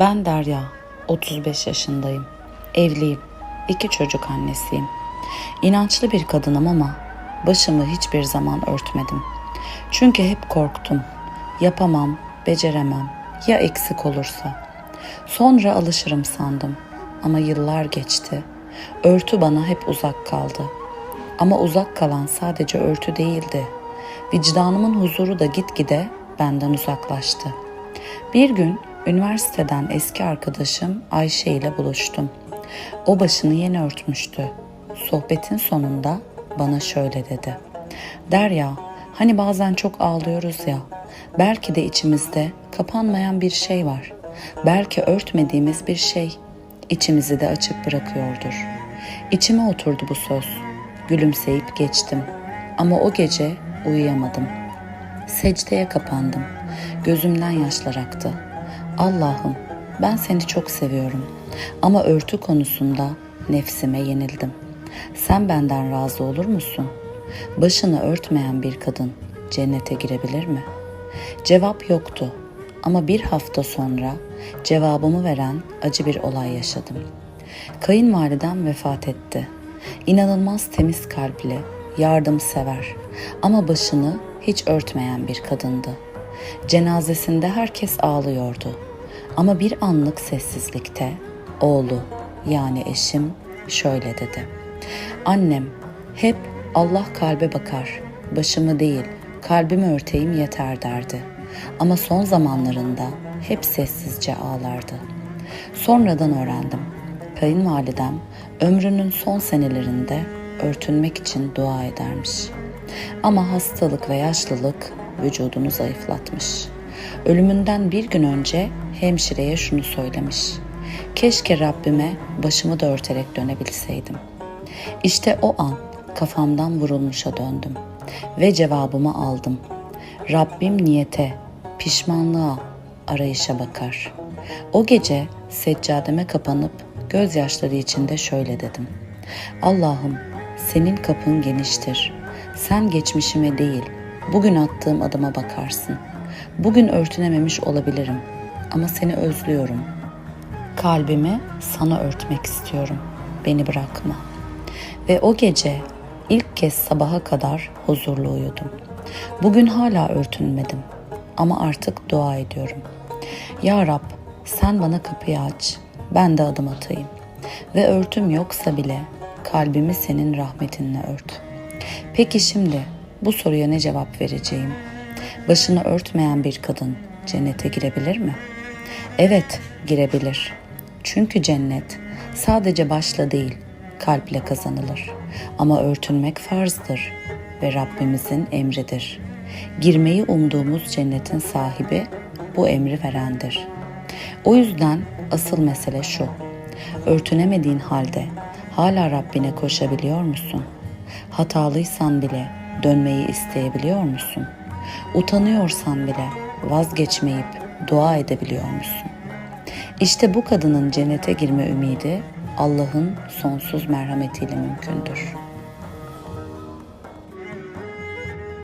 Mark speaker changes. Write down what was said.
Speaker 1: Ben Derya, 35 yaşındayım. Evliyim, iki çocuk annesiyim. İnançlı bir kadınım ama başımı hiçbir zaman örtmedim. Çünkü hep korktum. Yapamam, beceremem, ya eksik olursa. Sonra alışırım sandım ama yıllar geçti. Örtü bana hep uzak kaldı. Ama uzak kalan sadece örtü değildi. Vicdanımın huzuru da gitgide benden uzaklaştı. Bir gün üniversiteden eski arkadaşım Ayşe ile buluştum. O başını yeni örtmüştü. Sohbetin sonunda bana şöyle dedi. Derya, hani bazen çok ağlıyoruz ya. Belki de içimizde kapanmayan bir şey var. Belki örtmediğimiz bir şey içimizi de açık bırakıyordur. İçime oturdu bu söz. Gülümseyip geçtim. Ama o gece uyuyamadım. Secdeye kapandım. Gözümden yaşlar aktı. Allah'ım ben seni çok seviyorum. Ama örtü konusunda nefsime yenildim. Sen benden razı olur musun? Başını örtmeyen bir kadın cennete girebilir mi? Cevap yoktu. Ama bir hafta sonra cevabımı veren acı bir olay yaşadım. Kayınvalidem vefat etti. İnanılmaz temiz kalpli, yardımsever ama başını hiç örtmeyen bir kadındı. Cenazesinde herkes ağlıyordu. Ama bir anlık sessizlikte oğlu yani eşim şöyle dedi. Annem hep Allah kalbe bakar, başımı değil kalbimi örteyim yeter derdi. Ama son zamanlarında hep sessizce ağlardı. Sonradan öğrendim. Kayınvalidem ömrünün son senelerinde örtünmek için dua edermiş. Ama hastalık ve yaşlılık vücudunu zayıflatmış. Ölümünden bir gün önce hemşireye şunu söylemiş. Keşke Rabbime başımı da örterek dönebilseydim. İşte o an kafamdan vurulmuşa döndüm ve cevabımı aldım. Rabbim niyete, pişmanlığa, arayışa bakar. O gece seccademe kapanıp gözyaşları içinde şöyle dedim. Allah'ım senin kapın geniştir. Sen geçmişime değil, bugün attığım adıma bakarsın. Bugün örtünememiş olabilirim ama seni özlüyorum. Kalbimi sana örtmek istiyorum. Beni bırakma. Ve o gece ilk kez sabaha kadar huzurlu uyudum. Bugün hala örtünmedim ama artık dua ediyorum. Ya Rab sen bana kapıyı aç, ben de adım atayım. Ve örtüm yoksa bile kalbimi senin rahmetinle ört. Peki şimdi bu soruya ne cevap vereceğim? Başını örtmeyen bir kadın cennete girebilir mi? Evet, girebilir. Çünkü cennet sadece başla değil, kalple kazanılır. Ama örtünmek farzdır ve Rabbimizin emridir. Girmeyi umduğumuz cennetin sahibi bu emri verendir. O yüzden asıl mesele şu. Örtünemediğin halde hala Rabbine koşabiliyor musun? Hatalıysan bile dönmeyi isteyebiliyor musun? Utanıyorsan bile vazgeçmeyip dua edebiliyor musun? İşte bu kadının cennete girme ümidi Allah'ın sonsuz merhametiyle mümkündür.''